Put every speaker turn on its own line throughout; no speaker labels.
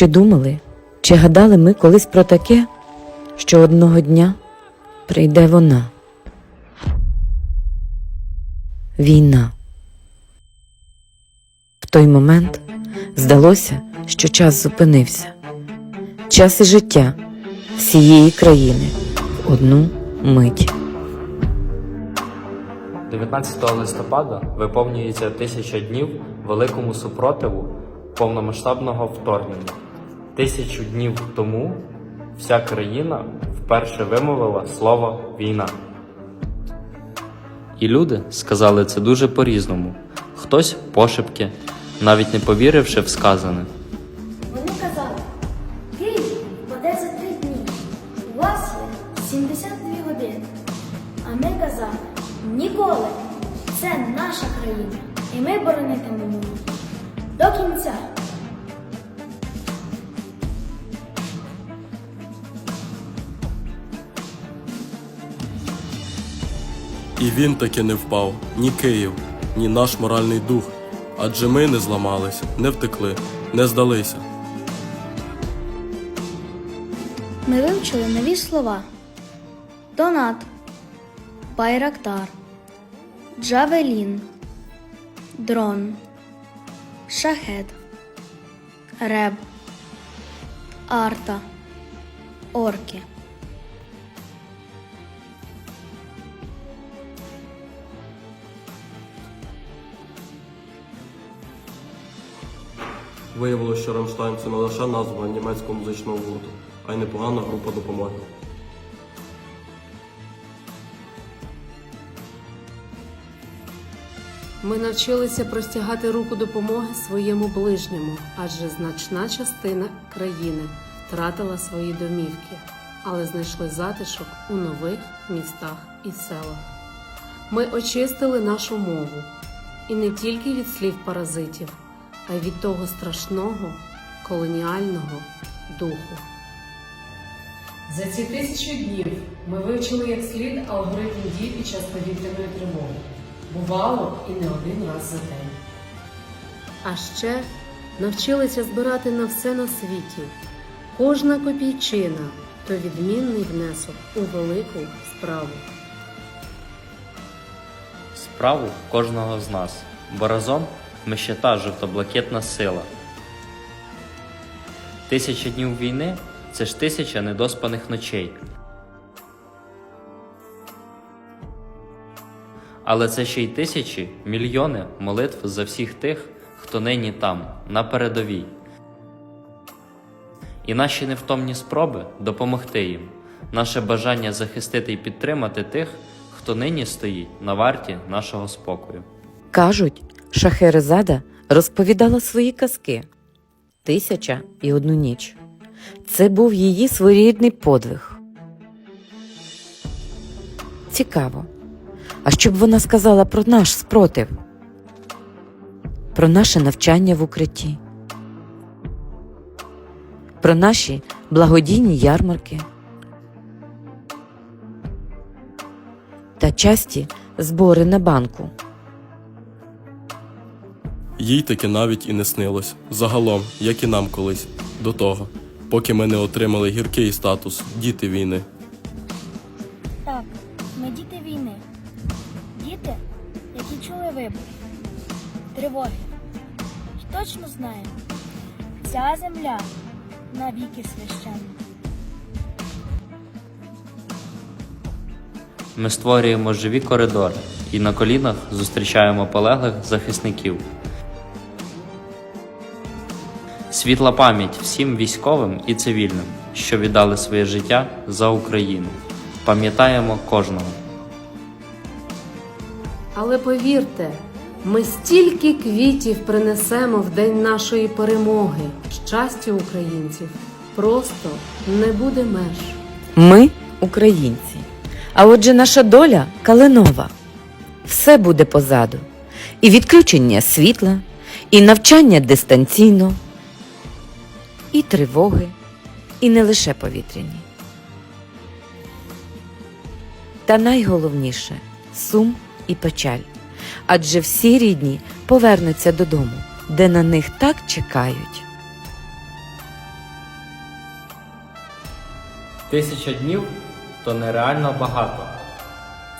Чи думали, чи гадали ми колись про таке, що одного дня прийде вона? Війна. В той момент здалося, що час зупинився. Час і життя всієї країни в одну мить.
19 листопада виповнюється тисяча днів великому супротиву повномасштабного вторгнення. Тисячу днів тому вся країна вперше вимовила слово війна. І люди сказали це дуже по-різному. Хтось пошепки, навіть не повіривши в сказане.
Вони казали, Київ паде за три дні. У вас є 72 години. А ми казали, ніколи. Це наша країна. І ми боронитимемо. До кінця.
І він таки не впав, ні Київ, ні наш моральний дух. Адже ми не зламалися, не втекли, не здалися.
Ми вивчили нові слова: Донат, Байрактар, Джавелін, Дрон, Шахет, Реб, Арта, Орки.
Виявилося, що Рамштайн це не лише назва німецького музичного гурту, а й непогана група допомоги.
Ми навчилися простягати руку допомоги своєму ближньому, адже значна частина країни втратила свої домівки, але знайшли затишок у нових містах і селах. Ми очистили нашу мову і не тільки від слів паразитів, а й від того страшного колоніального духу. За ці тисячу днів ми вивчили як слід алгоритм дій під час повітряної тривоги. Бувало і не один раз за день. А ще навчилися збирати на все на світі. Кожна копійчина то відмінний внесок у велику справу.
Справу кожного з нас, бо разом ми жовто-блакитна сила. Тисяча днів війни це ж тисяча недоспаних ночей. Але це ще й тисячі, мільйони молитв за всіх тих, хто нині там, на передовій. І наші невтомні спроби допомогти їм, наше бажання захистити і підтримати тих, хто нині стоїть на варті нашого спокою.
Кажуть, Шахерезада розповідала свої казки Тисяча і одну ніч. Це був її своєрідний подвиг. Цікаво. А що б вона сказала про наш спротив? Про наше навчання в укритті, про наші благодійні ярмарки та часті збори на банку.
Їй таки навіть і не снилось. Загалом, як і нам колись, до того, поки ми не отримали гіркий статус діти війни.
Так, ми діти війни. Діти, які чули вибух, тривоги. І точно знаємо, ця земля навіки священна.
Ми створюємо живі коридори і на колінах зустрічаємо полеглих захисників. Світла пам'ять всім військовим і цивільним, що віддали своє життя за Україну. Пам'ятаємо кожного.
Але повірте, ми стільки квітів принесемо в день нашої перемоги. Щастя українців просто не буде меж.
Ми українці. А отже, наша доля калинова. Все буде позаду. І відключення світла, і навчання дистанційно, і тривоги, і не лише повітряні. Та найголовніше сум і печаль. Адже всі рідні повернуться додому, де на них так чекають.
Тисяча днів то нереально багато.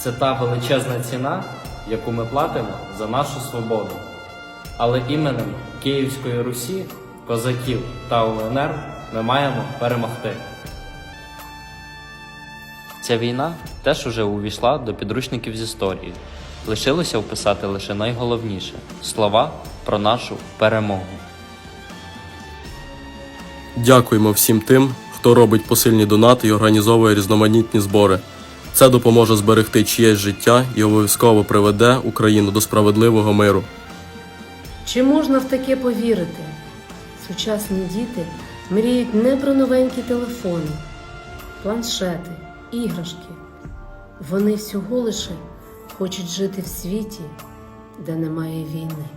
Це та величезна ціна, яку ми платимо за нашу свободу. Але іменем Київської Русі, козаків та УНР ми маємо перемогти. Ця війна теж уже увійшла до підручників з історії. Лишилося вписати лише найголовніше слова про нашу перемогу.
Дякуємо всім тим, хто робить посильні донати і організовує різноманітні збори. Це допоможе зберегти чиєсь життя і обов'язково приведе Україну до справедливого миру.
Чи можна в таке повірити? Сучасні діти мріють не про новенькі телефони, планшети, іграшки. Вони всього лише хочуть жити в світі, де немає війни.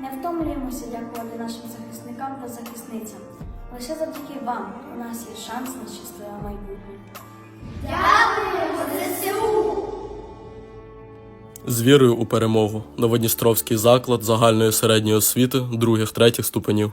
Не втомлюємося дякувати нашим захисникам та захисницям. Лише завдяки вам у нас є шанс на щасливе майбутнє.
З вірою у перемогу. Новодністровський заклад загальної середньої освіти других третіх ступенів.